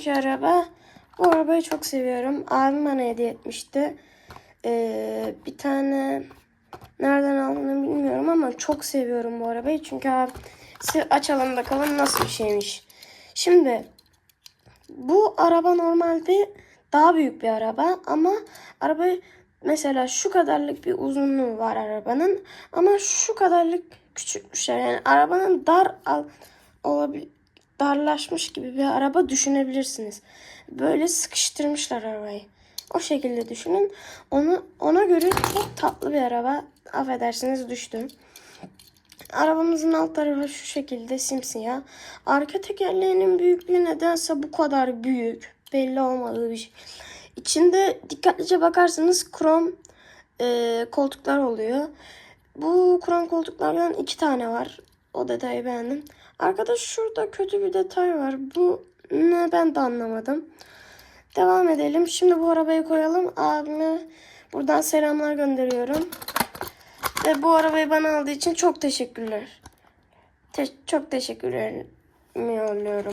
şimdiki araba. Bu arabayı çok seviyorum. Abim bana hediye etmişti. Ee, bir tane nereden aldığını bilmiyorum ama çok seviyorum bu arabayı. Çünkü abisi açalım bakalım nasıl bir şeymiş. Şimdi bu araba normalde daha büyük bir araba ama arabayı mesela şu kadarlık bir uzunluğu var arabanın ama şu kadarlık küçültmüşler. Yani arabanın dar al, olabil, darlaşmış gibi bir araba düşünebilirsiniz. Böyle sıkıştırmışlar arabayı. O şekilde düşünün. Onu ona göre çok tatlı bir araba. Affedersiniz düştüm. Arabamızın alt tarafı şu şekilde simsiyah. Arka tekerleğinin büyüklüğü nedense bu kadar büyük. Belli olmadığı bir şey. İçinde dikkatlice bakarsanız krom e, koltuklar oluyor. Bu krom koltuklardan iki tane var. O detayı beğendim. Arkada şurada kötü bir detay var. Bu ne ben de anlamadım. Devam edelim. Şimdi bu arabayı koyalım. Abime buradan selamlar gönderiyorum. Ve bu arabayı bana aldığı için çok teşekkürler. Te- çok teşekkürler yolluyorum.